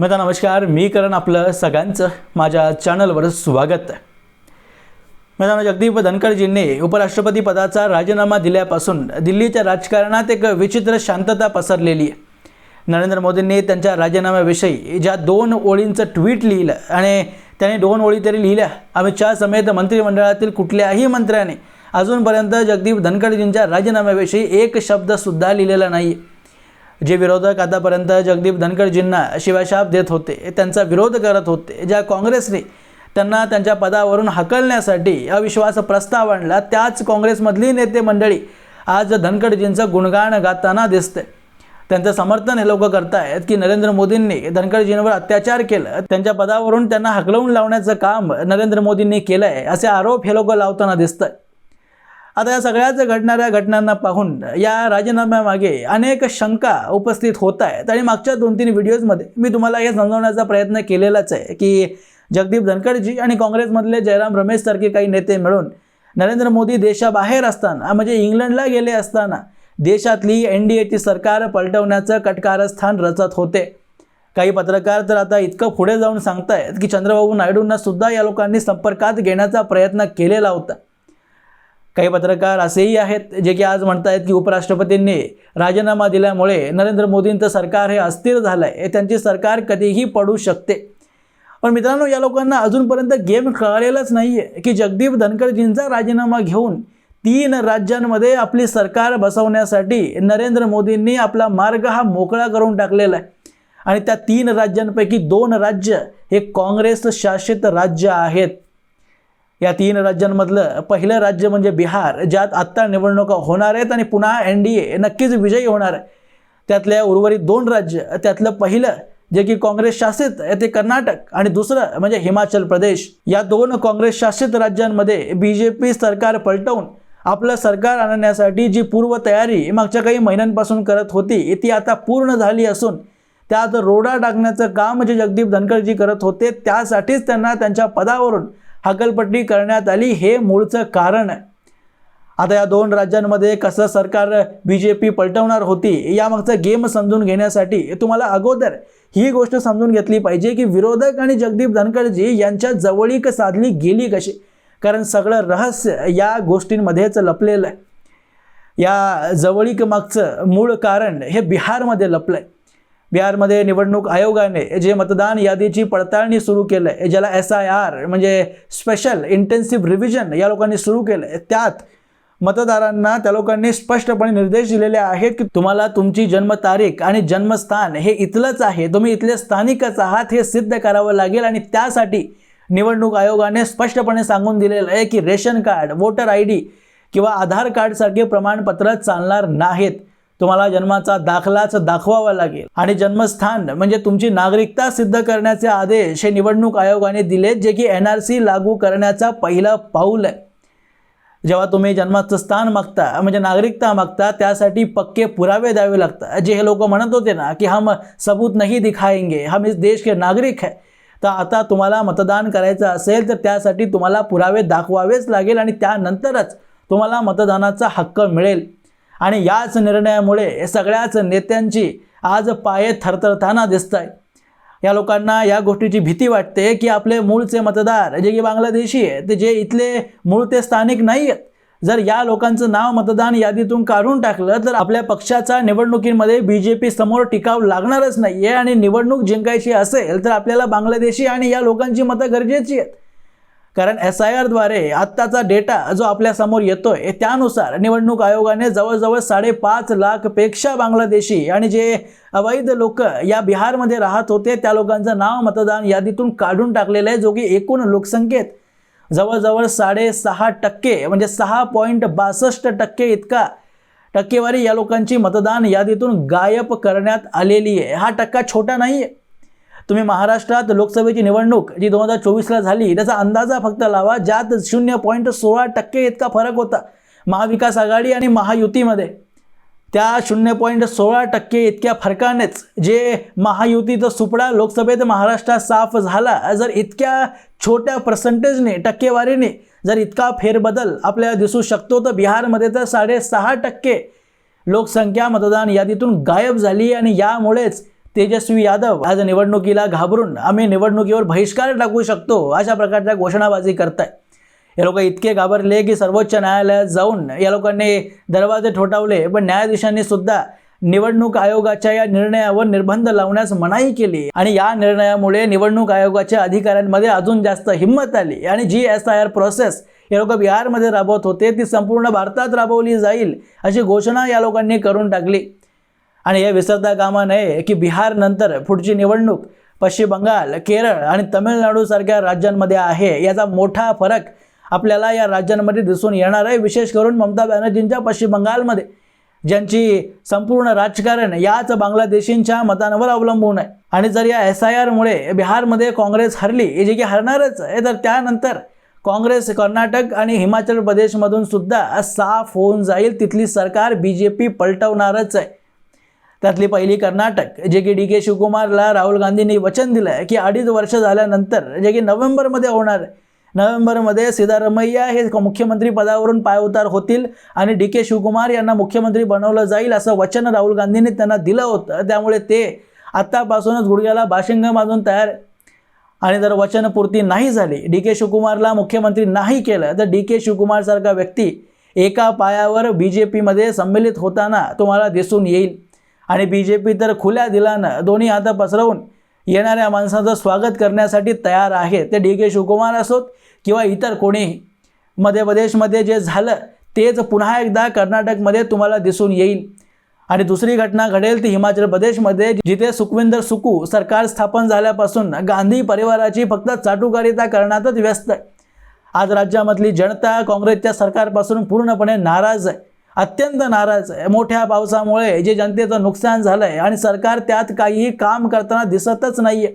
मित्र नमस्कार. मी करण आपलं सगळ्यांचं माझ्या चॅनलवर स्वागत. आहे मित्रांनो जगदीप धनखडजींनी उपराष्ट्रपती पदाचा राजीनामा दिल्यापासून दिल्लीच्या राजकारणात एक विचित्र शांतता पसरलेली. आहे नरेंद्र मोदींनी त्यांच्या राजीनाम्याविषयी ज्या दोन ओळींचं ट्विट लिहिलं आणि त्याने दोन ओळी तरी लिहिल्या अमित शहा समेत मंत्रिमंडळातील कुठल्याही मंत्र्याने अजूनपर्यंत जगदीप धनखडजींच्या राजीनाम्याविषयी एक शब्दसुद्धा लिहिलेला नाही. जे विरोधक आतापर्यंत जगदीप धनखडजींना शिवाशाप देत होते त्यांचा विरोध करत होते ज्या काँग्रेसने त्यांना त्यांच्या पदावरून हकलण्यासाठी अविश्वास प्रस्ताव आणला त्याच काँग्रेसमधली नेते मंडळी आज धनखडजींचं गुणगान गाताना दिसते त्यांचं समर्थन हे लोक करतायत की नरेंद्र मोदींनी धनखडजींवर अत्याचार केलं त्यांच्या पदावरून त्यांना हकलवून लावण्याचं काम नरेंद्र मोदींनी केलं आहे असे आरोप हे लोक लावताना दिसत आता या सगळ्याच घडणाऱ्या घटनांना पाहून या राजीनाम्यामागे अनेक शंका उपस्थित होत आहेत. आणि मागच्या दोन तीन व्हिडिओजमध्ये मी तुम्हाला हे समजवण्याचा प्रयत्न केलेलाच आहे की जगदीप धनखडजी आणि काँग्रेसमधले जयराम रमेश सारखे काही नेते मिळून नरेंद्र मोदी देशाबाहेर असताना म्हणजे इंग्लंडला गेले असताना देशातली एन डी एची सरकार पलटवण्याचं कटकारस्थान रचत होते. काही पत्रकार तर आता इतकं पुढे जाऊन सांगतायत की चंद्रबाबू नायडूंना सुद्धा या लोकांनी संपर्कात घेण्याचा प्रयत्न केलेला होता. काही पत्रकार असेही आहेत जे की आज म्हणतायत की उपराष्ट्रपतींनी राजीनामा दिल्यामुळे नरेंद्र मोदींचं सरकार हे अस्थिर झालं आहे त्यांची सरकार कधीही पडू शकते. पण मित्रांनो या लोकांना अजूनपर्यंत गेम कळलेलाच नाही आहे की जगदीप धनखडजींचा राजीनामा घेऊन तीन राज्यांमध्ये आपली सरकार बसवण्यासाठी नरेंद्र मोदींनी आपला मार्ग हा मोकळा करून टाकलेला आहे. आणि त्या तीन राज्यांपैकी दोन राज्य हे काँग्रेस शासित राज्य आहेत. या तीन राज्यांमधलं पहिलं राज्य म्हणजे बिहार ज्यात आत्ता निवडणुका होणार आहेत आणि पुन्हा एन डी ए नक्कीच विजयी होणार आहे. त्यातल्या उर्वरित दोन राज्य त्यातलं पहिलं जे की काँग्रेस शासित आहे ते कर्नाटक आणि दुसरं म्हणजे हिमाचल प्रदेश. या दोन काँग्रेस शासित राज्यांमध्ये बी जे पी सरकार पलटवून आपलं सरकार आणण्यासाठी जी पूर्वतयारी मागच्या काही महिन्यांपासून करत होती ती आता पूर्ण झाली असून त्यात रोडा टाकण्याचं काम जे जगदीप धनखडजी करत होते त्यासाठीच त्यांना त्यांच्या पदावरून हकलपट्टी करण्यात आली हे मूळचं कारण. आहे आता या दोन राज्यांमध्ये कसं सरकार बी जे पी पलटवणार होती यामागचा गेम समजून घेण्यासाठी तुम्हाला अगोदर ही गोष्ट समजून घेतली पाहिजे की विरोधक आणि जगदीप धनखडजी यांच्या जवळीक साधली गेली कशी? कारण सगळं रहस्य या गोष्टींमध्येच लपलेलं आहे. या जवळीक मागचं मूळ कारण हे बिहारमध्ये लपलं आहे बिहारमध्ये निवडणूक आयोगाने जे मतदान यादीची पडताळणी सुरू केलं आहे ज्याला एस आय आर म्हणजे स्पेशल इंटेन्सिव्ह रिव्हिजन या लोकांनी सुरू केलं आहे त्यात मतदारांना त्या लोकांनी स्पष्टपणे निर्देश दिलेले आहेत की तुम्हाला तुमची जन्मतारीख आणि जन्मस्थान हे इथलंच आहे तुम्ही इथले स्थानिकच आहात हे सिद्ध करावं लागेल आणि त्यासाठी निवडणूक आयोगाने स्पष्टपणे सांगून दिलेलं आहे की ration card voter I D किंवा आधार कार्डसारखे प्रमाणपत्र चालणार नाहीत. तुम्हाला जन्माचा दाखलाच दाखवावा लागेल. आणि जन्मस्थान म्हणजे तुमची नागरिकता सिद्ध करण्याचे आदेश हे निवडणूक आयोगाने दिलेत जे की एन आर सी लागू करण्याचा पहिला पाऊल आहे. जेव्हा तुम्ही जन्माचं स्थान मागता म्हणजे नागरिकता मागता त्यासाठी पक्के पुरावे द्यावे लागतात. जे हे लोक म्हणत होते ना की हम सबूत नाही दिखाएंगे हम इस देश के नागरिक है. तर आता तुम्हाला मतदान करायचं असेल तर त्यासाठी तुम्हाला पुरावे दाखवावेच लागेल आणि त्यानंतरच तुम्हाला मतदानाचा हक्क मिळेल. आणि याच निर्णयामुळे सगळ्याच नेत्यांची आज पाये थरथरताना दिसत आहे या लोकांना या गोष्टीची भीती वाटते की आपले मूळचे मतदार जे की बांगलादेशी आहेत ते जे इथले मूळ ते स्थानिक नाही आहेत जर या लोकांचं नाव मतदान यादीतून काढून टाकलं तर आपल्या पक्षाचा निवडणुकीमध्ये बी जे पी समोर टिकाव लागणारच नाही आहे आणि निवडणूक जिंकायची असेल तर आपल्याला बांगलादेशी आणि या लोकांची मतं गरजेची आहेत. कारण एस आय आरद्वारे आत्ताचा डेटा जो आपल्यासमोर येतोय त्यानुसार निवडणूक आयोगाने जवळजवळ साडेपाच लाखपेक्षा बांगलादेशी आणि जे अवैध लोक या बिहारमध्ये राहत होते त्या लोकांचं नाव मतदान यादीतून काढून टाकलेलं आहे जो की एकूण लोकसंख्येत जवळजवळ साडेसहा टक्के म्हणजे सहा पॉईंट बासष्ट टक्के इतका टक्केवारी या लोकांची मतदान यादीतून गायब करण्यात आलेली आहे. हा टक्का छोटा नाही आहे तुम्ही महाराष्ट्रात लोकसभेची निवडणूक जी दोन हजार चोवीसला झाली त्याचा अंदाजा फक्त लावा ज्यात शून्य पॉईंट सोळा टक्के इतका फरक होता महाविकास आघाडी आणि महायुतीमध्ये. त्या शून्य पॉईंट सोळा टक्के इतक्या फरकानेच जे महायुतीचं सुपडा लोकसभेत महाराष्ट्रात साफ झाला जर इतक्या छोट्या पर्सेंटेजने टक्केवारीने जर इतका फेरबदल आपल्याला दिसू शकतो तर बिहारमध्ये तर साडेसहा टक्के लोकसंख्या मतदान यादीतून गायब झाली आणि यामुळेच तेजस्वी यादव आज निवडणुकीला घाबरून आम्ही निवडणुकीवर बहिष्कार टाकू शकतो अशा प्रकारच्या घोषणाबाजी करताय. या लोक इतके घाबरले की सर्वोच्च न्यायालयात जाऊन या लोकांनी दरवाजे ठोठावले पण न्यायाधीशांनी सुद्धा निवडणूक आयोगाच्या या निर्णयावर निर्बंध लावण्यास मनाई केली आणि या निर्णयामुळे निवडणूक आयोगाच्या अधिकाऱ्यांमध्ये अजून जास्त हिंमत आली आणि जी एस आय आर प्रोसेस हे लोक बिहारमध्ये राबवत होते ती संपूर्ण भारतात राबवली जाईल अशी घोषणा या लोकांनी करून टाकली. आणि हे विसरता कामा नये की बिहारनंतर पुढची निवडणूक पश्चिम बंगाल केरळ आणि तमिळनाडूसारख्या राज्यांमध्ये आहे. याचा मोठा फरक आपल्याला या राज्यांमध्ये दिसून येणार आहे. विशेष करून ममता बॅनर्जींच्या पश्चिम बंगालमध्ये ज्यांची संपूर्ण राजकारण याच बांगलादेशींच्या मतांवर अवलंबून आहे. आणि जर या एस आय आरमुळे बिहारमध्ये काँग्रेस हरली जे की हरणारच आहे तर त्यानंतर काँग्रेस कर्नाटक आणि हिमाचल प्रदेशमधून सुद्धा साफ होऊन जाईल. तिथली सरकार बी जे पी पलटवणारच आहे. त्यातली पहिली कर्नाटक जे की डी के शिवकुमारला राहुल गांधींनी वचन दिलं आहे की अडीच वर्ष झाल्यानंतर जे की नोव्हेंबरमध्ये होणार नोव्हेंबरमध्ये सिद्धारमैया हे मुख्यमंत्री पदावरून पायउतार होतील आणि डी के शिवकुमार यांना मुख्यमंत्री बनवलं जाईल असं वचन राहुल गांधींनी त्यांना दिलं होतं. त्यामुळे ते आत्तापासूनच गुडघ्याला बाशिंग बांधून तयार आणि जर वचनपूर्ती नाही झाली डी के शिवकुमारला मुख्यमंत्री नाही केलं तर डी के शिवकुमारसारखा व्यक्ती एका पायावर बी जे पीमध्ये सम्मिलित होताना तुम्हाला दिसून येईल. आणि बी जे पी तर खुल्या दिलानं दोन्ही हात पसरवून येणाऱ्या माणसाचं स्वागत करण्यासाठी तयार आहे. ते डी के शिवकुमार असोत किंवा इतर कोणीही मध्य प्रदेशमध्ये जे झालं तेच पुन्हा एकदा कर्नाटकमध्ये तुम्हाला दिसून येईल. आणि दुसरी घटना घडेल ती हिमाचल प्रदेशमध्ये जिथे सुखविंदर सुकू सरकार स्थापन झाल्यापासून गांधी परिवाराची फक्त चाटुकारिता करण्यातच व्यस्त. आहे आज राज्यामधली जनता काँग्रेसच्या सरकारपासून पूर्णपणे नाराज आहे. अत्यंत नाराज आहे. मोठ्या पावसामुळे जे जनतेचं नुकसान झालं आहे आणि सरकार त्यात काहीही काम करताना दिसतच नाही आहे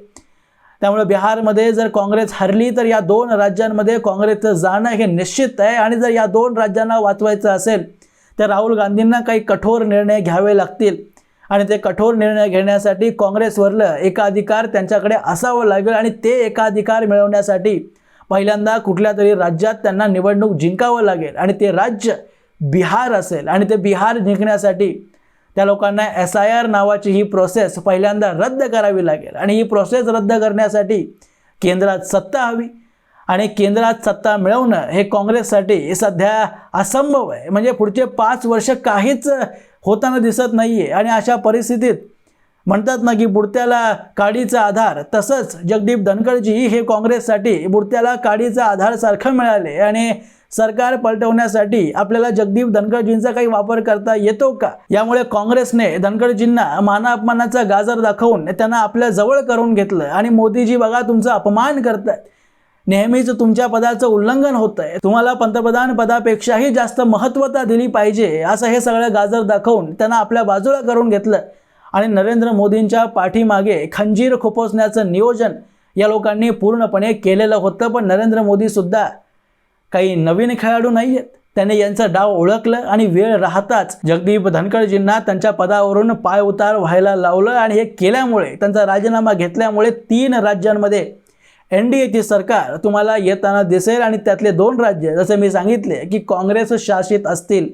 त्यामुळे बिहारमध्ये जर काँग्रेस हरली तर या दोन राज्यांमध्ये काँग्रेसचं जाणं हे निश्चित आहे. आणि जर या दोन राज्यांना वाचवायचं असेल तर राहुल गांधींना काही कठोर निर्णय घ्यावे लागतील. आणि ते कठोर निर्णय घेण्यासाठी काँग्रेसवरलं एकाधिकार त्यांच्याकडे असावं लागेल आणि ते एकाधिकार मिळवण्यासाठी पहिल्यांदा कुठल्या तरी राज्यात त्यांना निवडणूक जिंकावं लागेल. आणि ते राज्य बिहार असेल आणि ते बिहार जिंकण्यासाठी त्या लोकांना एस आय आर नावाची ही प्रोसेस पहिल्यांदा रद्द करावी लागेल. आणि ही प्रोसेस रद्द करण्यासाठी केंद्रात सत्ता हवी आणि केंद्रात सत्ता मिळवणं हे काँग्रेससाठी सध्या असंभव आहे. म्हणजे पुढचे पाच वर्ष काहीच होताना दिसत नाही आहे आणि अशा परिस्थितीत म्हणतात ना की बुडत्याला काडीचा आधार तसंच जगदीप धनखडजी हे काँग्रेससाठी बुडत्याला काडीचा आधारसारखं मिळाले. आणि सरकार पलटवण्यासाठी आपल्याला जगदीप धनखडजींचा काही वापर करता येतो का? यामुळे काँग्रेसने धनखडजींना मानाअपमानाचा गाजर दाखवून त्यांना आपल्या जवळ करून घेतलं आणि मोदीजी बघा तुमचा अपमान करतायत. नेहमीच तुमच्या पदाचं उल्लंघन होत आहे तुम्हाला पंतप्रधान पदापेक्षाही जास्त महत्त्वता दिली पाहिजे असं हे सगळं गाजर दाखवून त्यांना आपल्या बाजूला करून घेतलं आणि नरेंद्र मोदींच्या पाठीमागे खंजीर खुपसण्याचं नियोजन या लोकांनी पूर्णपणे केलेलं होतं. पण नरेंद्र मोदीसुद्धा काही नवीन खेळाडू नाही आहेत त्याने यांचा डाव ओळखलं आणि वेळ राहताच जगदीप धनखडजींना त्यांच्या पदावरून पाय उतार व्हायला लावलं आणि हे केल्यामुळे त्यांचा राजीनामा घेतल्यामुळे तीन राज्यांमध्ये एन डी एची सरकार तुम्हाला येताना दिसेल आणि त्यातले दोन राज्य जसे मी सांगितले की काँग्रेस शासित असतील.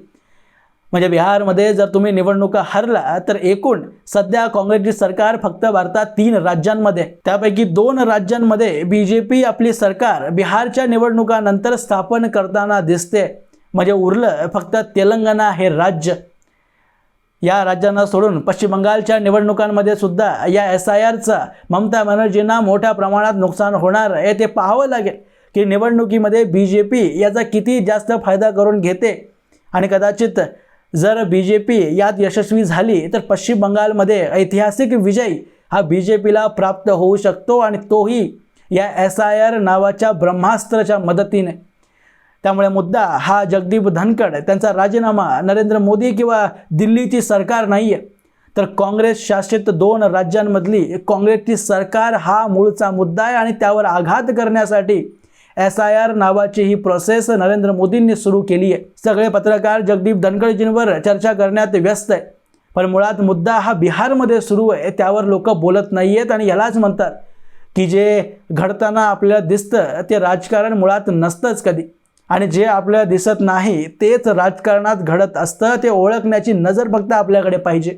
म्हणजे बिहारमध्ये जर तुम्ही निवडणुका हरला तर एकूण सध्या काँग्रेसची सरकार फक्त भारतात तीन राज्यांमध्ये त्यापैकी दोन राज्यांमध्ये बी जे पी आपली सरकार बिहारच्या निवडणुकानंतर स्थापन करताना दिसते. म्हणजे उरलं फक्त तेलंगणा हे राज्य. या राज्यांना सोडून पश्चिम बंगालच्या निवडणुकांमध्ये सुद्धा या एस आय आरचा ममता बॅनर्जींना मोठ्या प्रमाणात नुकसान होणार आहे ते पाहावं लागेल की निवडणुकीमध्ये बी जे पी याचा किती जास्त फायदा करून घेते. आणि कदाचित जर बी जे पी यात यशस्वी झाली तर पश्चिम बंगालमध्ये ऐतिहासिक विजय हा बी जे पीला प्राप्त होऊ शकतो आणि तोही या एस आय आर नावाच्या ब्रह्मास्त्राच्या मदतीने. त्यामुळे मुद्दा हा जगदीप धनखड त्यांचा राजीनामा नरेंद्र मोदी किंवा दिल्लीची सरकार नाही आहे तर काँग्रेस शासित दोन राज्यांमधली काँग्रेसची सरकार हा मूळचा मुद्दा आहे आणि त्यावर आघात करण्यासाठी एस आय आर नावाची ही प्रोसेस नरेंद्र मोदींनी सुरू केली आहे. सगळे पत्रकार जगदीप धनखडजींवर चर्चा करण्यात व्यस्त आहे. पण मुळात मुद्दा हा बिहारमध्ये सुरू आहे त्यावर लोक बोलत नाही आहेत आणि यालाच म्हणतात की जे घडताना आपल्याला दिसतं ते राजकारण मुळात नसतंच कधी. आणि जे आपल्याला दिसत नाही तेच राजकारणात घडत असतं ते ओळखण्याची नजर फक्त आपल्याकडे पाहिजे.